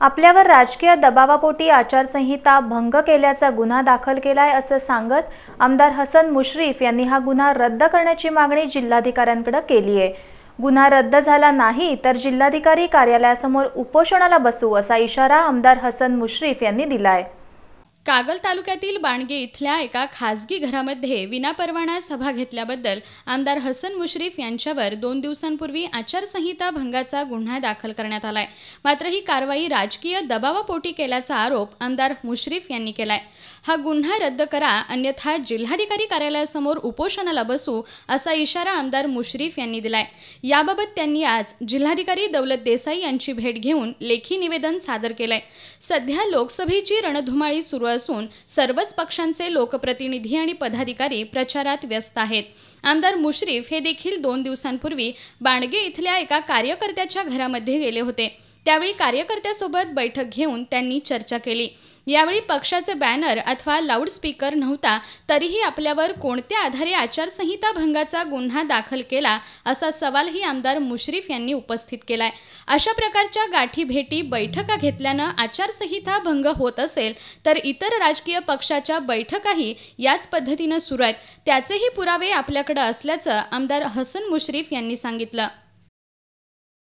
आपल्यावर राजकीय दबावापोटी आचारसंहिता भंग केल्याचा गुन्हा दाखल केलाय असं सांगत आमदार हसन मुश्रीफ यांनी हा गुन्हा रद्द करण्याची मागणी जिल्हाधिकाऱ्यांकडे केली आहे. गुन्हा रद्द झाला नाही तर जिल्हाधिकारी कार्यालयासमोर उपोषणाला बसू असा इशारा आमदार हसन मुश्रीफ यांनी दिलाय. कागल तालुक्यातील बाणगे इथल्या एका खासगी घरामध्ये विनापरवाना सभा घेतल्याबद्दल आमदार हसन मुश्रीफ यांच्यावर दोन दिवसांपूर्वी आचारसंहिता भंगाचा गुन्हा दाखल करण्यात आलाय. मात्र ही कारवाई राजकीय दबावापोटी केल्याचा आरोप आमदार मुश्रीफ यांनी केलाय. हा गुन्हा रद्द करा अन्यथा जिल्हाधिकारी कार्यालयासमोर उपोषणाला बसू असा इशारा आमदार मुश्रीफ यांनी दिलाय. याबाबत त्यांनी आज जिल्हाधिकारी दौलत देसाई यांची भेट घेऊन लेखी निवेदन सादर केलंय. सध्या लोकसभेची रणधुमाळी सुरू असून सर्वच पक्षांचे लोकप्रतिनिधी आणि पदाधिकारी प्रचारात व्यस्त आहेत. आमदार मुश्रीफ हे देखील दोन दिवसांपूर्वी बाणगे इथल्या एका कार्यकर्त्याच्या घरामध्ये गेले होते. त्यावेळी कार्यकर्त्यासोबत बैठक घेऊन त्यांनी चर्चा केली. यावेळी पक्षाचे बॅनर अथवा लाऊडस्पीकर नव्हता तरीही आपल्यावर कोणत्या आधारे आचारसंहिता भंगाचा गुन्हा दाखल केला असा सवालही आमदार मुश्रीफ यांनी उपस्थित केलाय. अशा प्रकारच्या गाठी भेटी बैठका घेतल्यानं आचारसंहिता भंग होत असेल तर इतर राजकीय पक्षाच्या बैठकाही याच पद्धतीनं सुरू आहेत. त्याचेही पुरावे आपल्याकडे असल्याचं आमदार हसन मुश्रीफ यांनी सांगितलं.